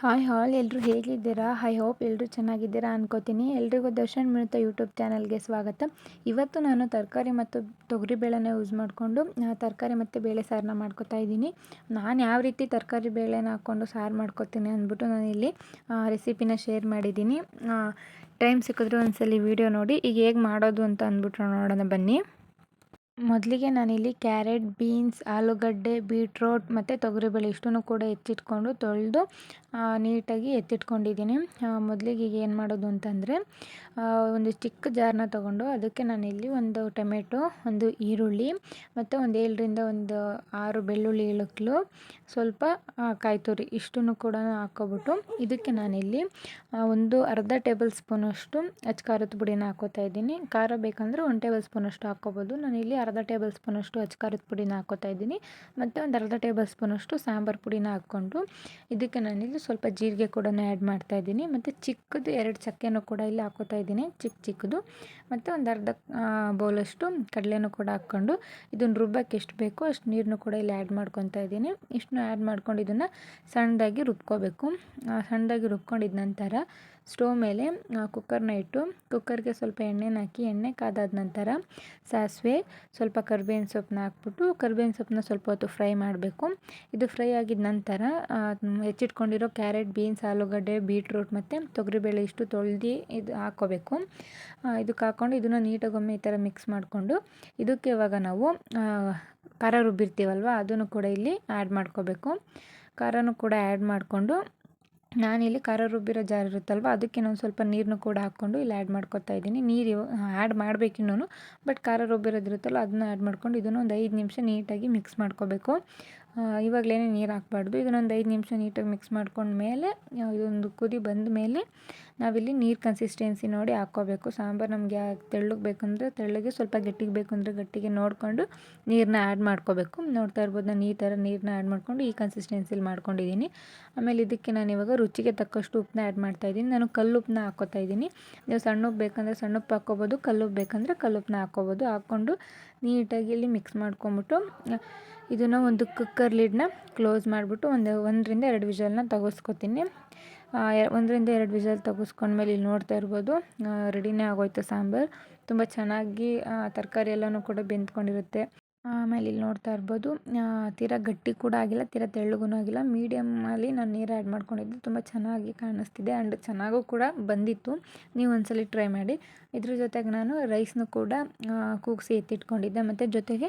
Hi ಹಾಲ್ ಎಲ್ಲರೂ ಹೇಗಿದ್ದೀರಾ? I hope ಎಲ್ಲರೂ ಚೆನ್ನಾಗಿದ್ದೀರಾ ಅನ್ಕೋತೀನಿ. ಎಲ್ರಿಗೂ ದರ್ಶನ್ ಮಿಣಿತ ಯೂಟ್ಯೂಬ್ ಚಾನಲ್ಗೆ ಸ್ವಾಗತ. ಇವತ್ತು ನಾನು ತರಕಾರಿ ಮತ್ತು ತೊಗರಿ ಬೇಳೆನ ಯೂಸ್ ಮಾಡಿಕೊಂಡು ತರಕಾರಿ ಮತ್ತು ಬೇಳೆ ಸಾರನ್ನ ಮಾಡ್ಕೋತಾ ಇದ್ದೀನಿ. ನಾನು ಯಾವ ರೀತಿ ತರಕಾರಿ ಬೇಳೆನ ಹಾಕ್ಕೊಂಡು ಸಾರು ಮಾಡ್ಕೋತೀನಿ ಅಂದ್ಬಿಟ್ಟು ನಾನು ಇಲ್ಲಿ ರೆಸಿಪಿನ ಶೇರ್ ಮಾಡಿದ್ದೀನಿ. ಟೈಮ್ ಸಿಕ್ಕಿದ್ರೆ ಒಂದ್ಸಲಿ ವಿಡಿಯೋ ನೋಡಿ. ಈಗ ಹೇಗೆ ಮಾಡೋದು ಅಂತ ಅಂದ್ಬಿಟ್ಟು ನೋಡೋಣ ಬನ್ನಿ. ಮೊದಲಿಗೆ ನಾನಿಲ್ಲಿ ಕ್ಯಾರೆಟ್, ಬೀನ್ಸ್, ಆಲೂಗಡ್ಡೆ, ಬೀಟ್ರೋಟ್ ಮತ್ತು ತೊಗರಿಬೇಳೆ ಇಷ್ಟನ್ನು ಕೂಡ ಎತ್ತಿಟ್ಕೊಂಡು ತೊಳೆದು ನೀಟಾಗಿ ಎತ್ತಿಟ್ಕೊಂಡಿದ್ದೀನಿ. ಮೊದಲಿಗೆ ಈಗ ಏನು ಮಾಡೋದು ಅಂತಂದರೆ ಒಂದು ಚಿಕ್ಕ ಜಾರನ್ನ ತೊಗೊಂಡು ಅದಕ್ಕೆ ನಾನಿಲ್ಲಿ ಒಂದು ಟೊಮೆಟೊ, ಒಂದು ಈರುಳ್ಳಿ ಮತ್ತು ಒಂದು ಏಳರಿಂದ ಒಂದು ಆರು ಬೆಳ್ಳುಳ್ಳಿ ಇಳಕ್ಲು ಸ್ವಲ್ಪ ಕಾಯಿ ತುರಿ ಇಷ್ಟನ್ನು ಕೂಡ ಹಾಕ್ಕೊಬಿಟ್ಟು ಇದಕ್ಕೆ ನಾನಿಲ್ಲಿ ಒಂದು ಅರ್ಧ ಟೇಬಲ್ ಸ್ಪೂನಷ್ಟು ಅಚ್ಚ ಖಾರದ ಪುಡಿನ ಹಾಕೋತಾ ಇದ್ದೀನಿ. ಖಾರ ಬೇಕಂದರೆ ಒಂದು ಟೇಬಲ್ ಸ್ಪೂನಷ್ಟು ಹಾಕ್ಕೋಬೋದು. ನಾನಿಲ್ಲಿ ಅರ್ಧ ಟೇಬಲ್ ಸ್ಪೂನಷ್ಟು ಅಚ್ಚ ಖಾರದ ಪುಡಿನ ಹಾಕೋತಾ ಇದ್ದೀನಿ. ಮತ್ತು ಒಂದು ಅರ್ಧ ಟೇಬಲ್ ಸ್ಪೂನಷ್ಟು ಸಾಂಬಾರು ಪುಡಿನ ಹಾಕ್ಕೊಂಡು ಇದಕ್ಕೆ ನಾನಿಲ್ಲಿ ಸ್ವಲ್ಪ ಜೀರಿಗೆ ಕೂಡ ಆ್ಯಡ್ ಮಾಡ್ತಾ ಇದ್ದೀನಿ. ಮತ್ತು ಚಿಕ್ಕದು ಎರಡು ಚಕ್ಕೆನೂ ಕೂಡ ಇಲ್ಲಿ ಹಾಕೋತಾ ಇದ್ದೀನಿ. ಚಿಕ್ಕ ಚಿಕ್ಕದು. ಮತ್ತು ಒಂದು ಅರ್ಧ ಬೌಲಷ್ಟು ಕಡಲೆನೂ ಕೂಡ ಹಾಕ್ಕೊಂಡು ಇದನ್ನು ರುಬ್ಬಕ್ಕೆ ಎಷ್ಟು ಬೇಕೋ ಅಷ್ಟು ನೀರನ್ನು ಕೂಡ ಇಲ್ಲಿ ಆ್ಯಡ್ ಮಾಡ್ಕೊತಾ ಇದ್ದೀನಿ. ಇಷ್ಟನ್ನು ಆ್ಯಡ್ ಮಾಡ್ಕೊಂಡು ಇದನ್ನು ಸಣ್ಣದಾಗಿ ರುಬ್ಕೋಬೇಕು. ಸಣ್ಣದಾಗಿ ರುಬ್ಕೊಂಡಿದ ನಂತರ ಸ್ಟೋವ್ ಮೇಲೆ ಕುಕ್ಕರ್ನ ಇಟ್ಟು, ಕುಕ್ಕರ್ಗೆ ಸ್ವಲ್ಪ ಎಣ್ಣೆನ ಹಾಕಿ, ಎಣ್ಣೆ ಕಾದಾದ ನಂತರ ಸಾಸಿವೆ, ಸ್ವಲ್ಪ ಕರ್ಬೇವಿನ ಸೊಪ್ಪನ್ನ ಹಾಕ್ಬಿಟ್ಟು, ಕರ್ಬೇವಿನ ಸೊಪ್ಪನ್ನ ಸ್ವಲ್ಪ ಹೊತ್ತು ಫ್ರೈ ಮಾಡಬೇಕು. ಇದು ಫ್ರೈ ಆಗಿದ ನಂತರ ಹೆಚ್ಚಿಟ್ಕೊಂಡಿರೋ ಕ್ಯಾರೆಟ್, ಬೀನ್ಸ್, ಆಲೂಗಡ್ಡೆ, ಬೀಟ್ರೂಟ್ ಮತ್ತು ತೊಗರಿಬೇಳೆ ಇಷ್ಟು ತೊಳೆದು ಇದು ಹಾಕ್ಕೋಬೇಕು ಇದಕ್ಕೆ ಹಾಕ್ಕೊಂಡು ಇದನ್ನು ನೀಟಾಗೊಮ್ಮೆ ಈ ಥರ ಮಿಕ್ಸ್ ಮಾಡಿಕೊಂಡು, ಇದಕ್ಕೆ ಇವಾಗ ನಾವು ಖಾರ ರುಬ್ಬಿರ್ತೀವಲ್ವ, ಅದನ್ನು ಕೂಡ ಇಲ್ಲಿ ಆ್ಯಡ್ ಮಾಡ್ಕೋಬೇಕು. ಖಾರನೂ ಕೂಡ ಆ್ಯಡ್ ಮಾಡಿಕೊಂಡು ನಾನಿಲ್ಲಿ ಖಾರ ರುಬ್ಬಿರೋ ಜಾರ್ ಇರುತ್ತಲ್ವ, ಅದಕ್ಕೆ ನಾನು ಸ್ವಲ್ಪ ನೀರನ್ನು ಕೂಡ ಹಾಕ್ಕೊಂಡು ಇಲ್ಲಿ ಆ್ಯಡ್ ಮಾಡ್ಕೊತಾ ಇದ್ದೀನಿ. ನೀರು ಆ್ಯಡ್ ಮಾಡಬೇಕಿನ್ನೂ ಬಟ್ ಖಾರ ರುಬ್ಬಿರೋದಿರುತ್ತಲ್ಲ ಅದನ್ನ ಆ್ಯಡ್ ಮಾಡ್ಕೊಂಡು ಇದನ್ನು ಒಂದು ಐದು ನಿಮಿಷ ನೀಟಾಗಿ ಮಿಕ್ಸ್ ಮಾಡ್ಕೋಬೇಕು. ಇವಾಗಲೇ ನೀರು ಹಾಕ್ಬಾರ್ದು. ಇದನ್ನೊಂದು ಐದು ನಿಮಿಷ ನೀಟಾಗಿ ಮಿಕ್ಸ್ ಮಾಡ್ಕೊಂಡ್ಮೇಲೆ ಇದೊಂದು ಕುದಿ ಬಂದ ಮೇಲೆ ನಾವಿಲ್ಲಿ ನೀರು ಕನ್ಸಿಸ್ಟೆನ್ಸಿ ನೋಡಿ ಹಾಕ್ಕೋಬೇಕು. ಸಾಂಬಾರು ನಮಗೆ ತೆಳ್ಳಗೆ ಬೇಕಂದರೆ ತೆಳ್ಳಗೆ ಸ್ವಲ್ಪ ಗಟ್ಟಿಗೆ ಬೇಕು ಗಟ್ಟಿಗೆ ನೋಡಿಕೊಂಡು ನೀರನ್ನ ಆ್ಯಡ್ ಮಾಡ್ಕೋಬೇಕು. ನೋಡ್ತಾ ಇರ್ಬೋದು ನಾನು ಈ ಥರ ನೀರನ್ನ ಆ್ಯಡ್ ಮಾಡಿಕೊಂಡು ಈ ಕನ್ಸಿಸ್ಟೆನ್ಸಿಲಿ ಮಾಡ್ಕೊಂಡಿದ್ದೀನಿ. ಆಮೇಲೆ ಇದಕ್ಕೆ ನಾನು ಇವಾಗ ರುಚಿಗೆ ತಕ್ಕಷ್ಟು ಉಪ್ಪನ್ನ ಆ್ಯಡ್ ಮಾಡ್ತಾಯಿದ್ದೀನಿ ನಾನು ಕಲ್ಲುಪ್ಪನ್ನ ಹಾಕ್ಕೊತಾ ಇದ್ದೀನಿ. ನೀವು ಸಣ್ಣ ಉಪ್ಪು ಬೇಕಂದರೆ ಸಣ್ಣ ಉಪ್ಪು ಹಾಕ್ಕೋಬೋದು, ಕಲ್ಲುಪ್ಪು ಬೇಕಂದರೆ ಕಲ್ಲುಪ್ಪನ್ನ ಹಾಕ್ಕೋಬೋದು. ಹಾಕ್ಕೊಂಡು ನೀಟಾಗಿ ಇಲ್ಲಿ ಮಿಕ್ಸ್ ಮಾಡ್ಕೊಂಬಿಟ್ಟು, ಇದನ್ನು ಒಂದು ಕುಕ್ಕರ್ ಲಿಡ್ನ ಕ್ಲೋಸ್ ಮಾಡಿಬಿಟ್ಟು ಒಂದು ಒಂದರಿಂದ ಎರಡು ವಿಷಲ್ನ ತೆಗೆಸ್ಕೊತೀನಿ. ಒಂದರಿಂದ ಎರಡು ವಿಸಲ್ ತೆಗೆಸ್ಕೊಂಡ್ಮೇಲೆ ಇಲ್ಲಿ ನೋಡ್ತಾ ಇರ್ಬೋದು. ರೆಡಿನೇ ಆಗೋಯ್ತು ಸಾಂಬಾರು. ತುಂಬ ಚೆನ್ನಾಗಿ ತರಕಾರಿ ಎಲ್ಲನೂ ಕೂಡ ಬೆಂದ್ಕೊಂಡಿರುತ್ತೆ. ಆಮೇಲೆ ಇಲ್ಲಿ ನೋಡ್ತಾ ಇರ್ಬೋದು ತೀರಾ ಗಟ್ಟಿ ಕೂಡ ಆಗಿಲ್ಲ, ತೀರಾ ತೆಳ್ಳಗೂ ಆಗಿಲ್ಲ. ಮೀಡಿಯಮ್ಮಲ್ಲಿ ನಾನು ನೀರು ಆ್ಯಡ್ ಮಾಡ್ಕೊಂಡಿದ್ದೆ ತುಂಬ ಚೆನ್ನಾಗಿ ಕಾಣಿಸ್ತಿದೆ ಆ್ಯಂಡ್ ಚೆನ್ನಾಗೂ ಕೂಡ ಬಂದಿತ್ತು. ನೀವು ಒಂದ್ಸಲಿ ಟ್ರೈ ಮಾಡಿ. ಇದ್ರ ಜೊತೆಗೆ ನಾನು ರೈಸ್ನು ಕೂಡ ಕೂಗಿಸಿ ಎತ್ತಿಟ್ಕೊಂಡಿದ್ದೆ. ಮತ್ತು ಜೊತೆಗೆ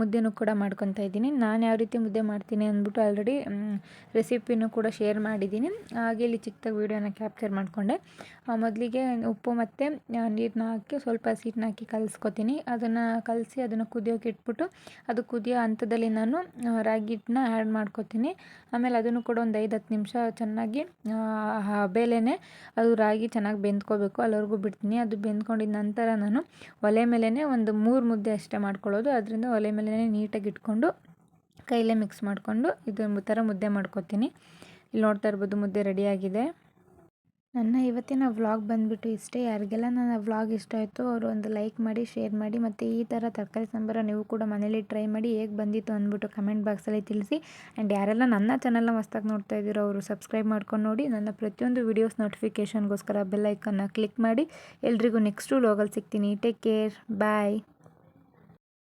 ಮುದ್ದೆನೂ ಕೂಡ ಮಾಡ್ಕೊತಾ ಇದ್ದೀನಿ. ನಾನು ಯಾವ ರೀತಿ ಮುದ್ದೆ ಮಾಡ್ತೀನಿ ಅಂದ್ಬಿಟ್ಟು ಆಲ್ರೆಡಿ ರೆಸಿಪಿನೂ ಕೂಡ ಶೇರ್ ಮಾಡಿದ್ದೀನಿ. ಹಾಗೆ ಇಲ್ಲಿ ಚಿಕ್ಕದಾಗಿ ವೀಡಿಯೋನ ಕ್ಯಾಪ್ಚರ್ ಮಾಡಿಕೊಂಡೆ. ಮೊದಲಿಗೆ ಉಪ್ಪು ಮತ್ತು ನೀರನ್ನ ಹಾಕಿ ಸ್ವಲ್ಪ ಸೀಟ್ನ ಹಾಕಿ ಕಲಿಸ್ಕೊತೀನಿ. ಅದನ್ನು ಕಲಸಿ ಅದನ್ನು ಕುದಿಯೋಕೆ ಇಟ್ಬಿಟ್ಟು, ಅದು ಕುದಿಯೋ ಹಂತದಲ್ಲಿ ನಾನು ರಾಗಿ ಹಿಟ್ಟನ್ನ ಆ್ಯಡ್ ಮಾಡ್ಕೊತೀನಿ. ಆಮೇಲೆ ಅದನ್ನು ಕೂಡ ಒಂದು ಐದು ಹತ್ತು ನಿಮಿಷ ಚೆನ್ನಾಗಿ ಬೇಳೆನೆ ಅದು ರಾಗಿ ಚೆನ್ನಾಗಿ ಬೆಂದ್ಕೋಬೇಕು. ಅಲ್ಲಿವರೆಗೂ ಬಿಡ್ತೀನಿ. ಅದು ಬೆಂದ್ಕೊಂಡಿದ ನಂತರ ನಾನು ಒಲೆ ಮೇಲೇ ಒಂದು ಮೂರು ಮುದ್ದೆ ಅಷ್ಟೇ ಮಾಡ್ಕೊಳ್ಳೋದು. ಅದರಿಂದ ಒಲೆ ಮೇಲೇ ನೀಟಾಗಿ ಇಟ್ಕೊಂಡು ಕೈಲೇ ಮಿಕ್ಸ್ ಮಾಡಿಕೊಂಡು ಇದು ಥರ ಮುದ್ದೆ ಮಾಡ್ಕೊತೀನಿ. ಇಲ್ಲಿ ನೋಡ್ತಾ ಇರ್ಬೋದು ಮುದ್ದೆ ರೆಡಿಯಾಗಿದೆ ನನ್ನ ಇವತ್ತಿನ ವ್ಲಾಗ್ ಬಂದುಬಿಟ್ಟು ಇಷ್ಟೇ. ಯಾರಿಗೆಲ್ಲ ನನ್ನ ವ್ಲಾಗ್ ಇಷ್ಟ ಆಯಿತು ಅವರು ಒಂದು ಲೈಕ್ ಮಾಡಿ, ಶೇರ್ ಮಾಡಿ, ಮತ್ತು ಈ ಥರ ತರಕಾರಿ ಸಾಂಬಾರ ನೀವು ಕೂಡ ಮನೇಲಿ ಟ್ರೈ ಮಾಡಿ ಹೇಗೆ ಬಂದಿತ್ತು ಅಂದ್ಬಿಟ್ಟು ಕಮೆಂಟ್ ಬಾಕ್ಸಲ್ಲಿ ತಿಳಿಸಿ. ಆ್ಯಂಡ್ ಯಾರೆಲ್ಲ ನನ್ನ ಚಾನಲ್ನ ಮಸ್ತಾಗಿ ನೋಡ್ತಾ ಇದ್ದೀರೋ ಅವರು ಸಬ್ಸ್ಕ್ರೈಬ್ ಮಾಡ್ಕೊಂಡು ನೋಡಿ, ನನ್ನ ಪ್ರತಿಯೊಂದು ವೀಡಿಯೋಸ್ ನೋಟಿಫಿಕೇಷನ್ಗೋಸ್ಕರ ಬೆಲ್ಲೈಕನ್ನ ಕ್ಲಿಕ್ ಮಾಡಿ. ಎಲ್ರಿಗೂ ನೆಕ್ಸ್ಟು ಲೋಗಲ್ಲಿ ಸಿಗ್ತೀನಿ. Take care bye